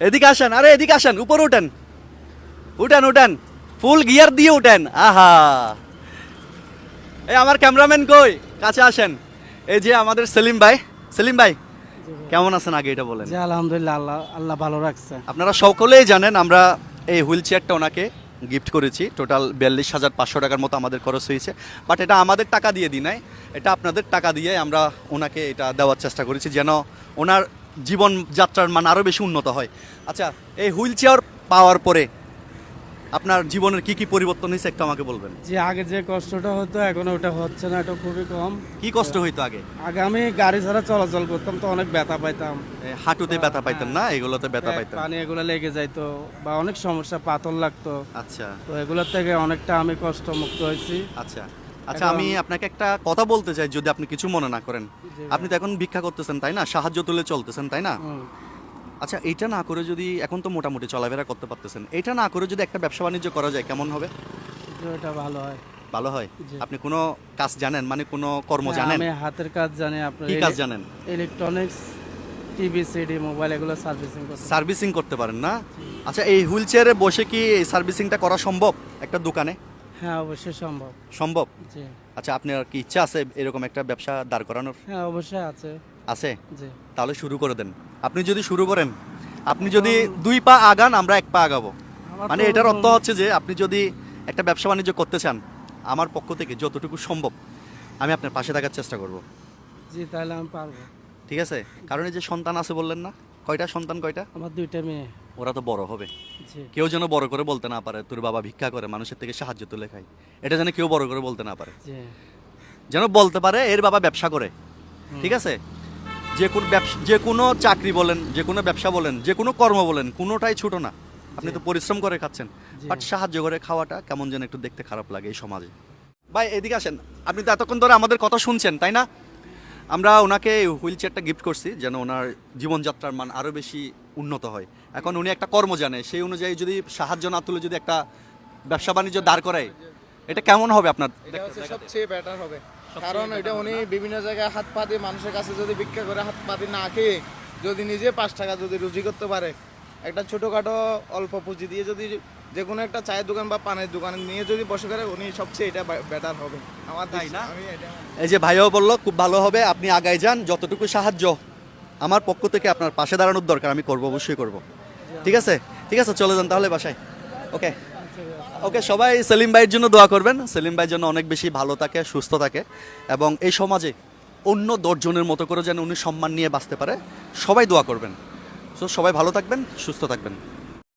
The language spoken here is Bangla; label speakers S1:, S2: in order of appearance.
S1: এদিকে আসেন আরে এদিকে আসেন উপরে উঠেন। উঠেন উঠেন। ফুল গিয়ার দিয়ে উঠেন আহা। এই আমার ক্যামেরাম্যান কই? কাছে আসেন। এই যে আমাদের সেলিম ভাই। সেলিম ভাই কেমন আছেন আগে এটা বলেন?
S2: আলহামদুলিল্লাহ আল্লাহ আল্লাহ ভালো রাখছে।
S1: আপনারা সকলেই জানেন আমরা এই হুইল চেয়ারটা ওনাকে গিফট করেছি। টোটাল বিয়াল্লিশ হাজার পাঁচশো টাকার মতো আমাদের খরচ হয়েছে। বাট এটা আমাদের টাকা দিয়ে দিই নাই। এটা আপনাদের টাকা দিয়ে আমরা ওনাকে এটা দেওয়ার চেষ্টা করেছি। যেন ওনার জীবন যাত্রার মান আরও বেশি উন্নত হয়। আচ্ছা এই হুইল চেয়ার পাওয়ার পরে আপনার জীবনের কি কি পরিবর্তন হয়েছে একটু আমাকে বলবেন?
S2: যে আগে যে কষ্টটা হতো এখন ওটা হচ্ছে না এটা খুবই কম।
S1: কি কষ্ট হইতো আগে?
S2: আগে আমি গাড়ি ছাড়া চলাচল করতাম তো অনেক ব্যথা পাইতাম।
S1: হাঁটুতে ব্যথা পাইতাম না? এগুলোতে ব্যথা
S2: পাইতাম
S1: পাইতেন।
S2: পানি এগুলো লেগে যাইতো বা অনেক সমস্যা পাথর লাগতো।
S1: আচ্ছা।
S2: তো এগুলোর থেকে অনেকটা আমি কষ্ট মুক্ত হয়েছি।
S1: আচ্ছা। আচ্ছা আমি আপনাকে একটা কথা বলতে চাই যদি আপনি কিছু মনে না করেন। আপনি তো এখন ভিক্ষা করতেছেন তাই না? সাহায্য তুলে চলতেছেন তাই না? আচ্ছা এইটা না করে যদি এখন তো মোটামুটি চলাফেরা করতে পারতেছেন এটা না করে যদি একটা ব্যবসা বাণিজ্য করা যায় কেমন হবে?
S2: ওটা ভালো হয়।
S1: ভালো হয়? আপনি কোনো কাজ জানেন? মানে কোনো কর্ম
S2: হ্যাঁ,
S1: জানেন?
S2: আমি হাতের কাজ জানি আপনার
S1: কি কাজ জানেন?
S2: ইলেকট্রনিক্স টিভি সিডি মোবাইল এগুলো সার্ভিসিং করতে
S1: সার্ভিসিং করতে পারেন না? আচ্ছা এই হুইল চেয়ারে বসে কি এই সার্ভিসিংটা করা সম্ভব একটা দোকানে?
S2: হ্যাঁ অবশ্যই সম্ভব।
S1: সম্ভব?
S2: জি।
S1: আচ্ছা আপনার কি ইচ্ছা আছে এরকম একটা ব্যবসা দাঁড় করানোর?
S2: হ্যাঁ অবশ্যই আছে।
S1: আছে?
S2: জি।
S1: তাহলে শুরু করে দেন। আপনি যদি শুরু করেন আপনি যদি দুই পা আগান আমরা এক পা আগাবো। মানে এটার অর্থ হচ্ছে যে আপনি যদি একটা ব্যবসা বাণিজ্য করতে চান আমার পক্ষ থেকে যতটুকু সম্ভব আমি আপনার পাশে থাকার চেষ্টা করব।
S2: জি তাহলে আমি পারব।
S1: ঠিক আছে? কারণ এই যে সন্তান আছে বললেন না? কয়টা সন্তান কয়টা?
S2: আমার দুইটা মেয়ে।
S1: ওরা তো বড় হবে। কেউ যেন বড় করে বলতে না পারে তোর বাবা ভিক্ষা করে মানুষের থেকে সাহায্য তুলে খায় এটা যেন কেউ বড় করে বলতে না পারে। যেন বলতে পারে এর বাবা ব্যবসা করে। ঠিক আছে? যে কোন ব্যবসা যে কোনো চাকরি বলেন যে কোনো ব্যবসা বলেন যে কোনো কর্ম বলেন কোনোটাই ছোট না। আপনি তো পরিশ্রম করে খাচ্ছেন। বাট সাহায্য করে খাওয়াটা কেমন যেন একটু দেখতে খারাপ লাগে এই সমাজে। ভাই এদিকে আসেন। আপনি তো এতক্ষণ ধরে আমাদের কথা শুনছেন তাই না? আমরা ওনাকে হুইল চেয়ারটা গিফট করছি যেন ওনার জীবনযাত্রার মান আরও বেশি উন্নত হয়। এখন উনি একটা কর্ম জানে, সেই অনুযায়ী যদি সাহায্য না তুলে যদি একটা ব্যবসা বাণিজ্য দাঁড় করায়, এটা কেমন হবে আপনার?
S3: এটা হচ্ছে সবচেয়ে বেটার হবে। কারণ এটা উনি বিভিন্ন জায়গায় হাত পা দিয়ে মানুষের কাছে যদি ভিক্ষা করে হাত পা দিয়ে না খেয়ে যদি নিজে পাঁচ টাকা যদি রুজি করতে পারে, একটা ছোটোখাটো অল্প পুঁজি দিয়ে যদি যে কোনো একটা চায়ের দোকান বা পানের দোকান নিয়ে যদি বসে করে উনি সবচেয়ে এটা বেটার হবে। আমার
S1: তাই না?
S3: আমি এটা
S1: এই যে ভাইও বলল খুব ভালো হবে আপনি আগায় যান যতটুকু সাহায্য আমার পক্ষ থেকে আপনার পাশে দাঁড়ানোর দরকার আমি করব অবশ্যই করব। ঠিক আছে? ঠিক আছে চলে যান তাহলে বাসায়। ওকে ওকে সবাই সেলিম ভাইয়ের জন্য দোয়া করবেন। সেলিম ভাইয়ের জন্য অনেক বেশি ভালো থাকে সুস্থ থাকে এবং এই সমাজে অন্য দশজনের মতো করে যেন উনি সম্মান নিয়ে বাঁচতে পারে সবাই দোয়া করবেন। সো সবাই ভালো থাকবেন সুস্থ থাকবেন।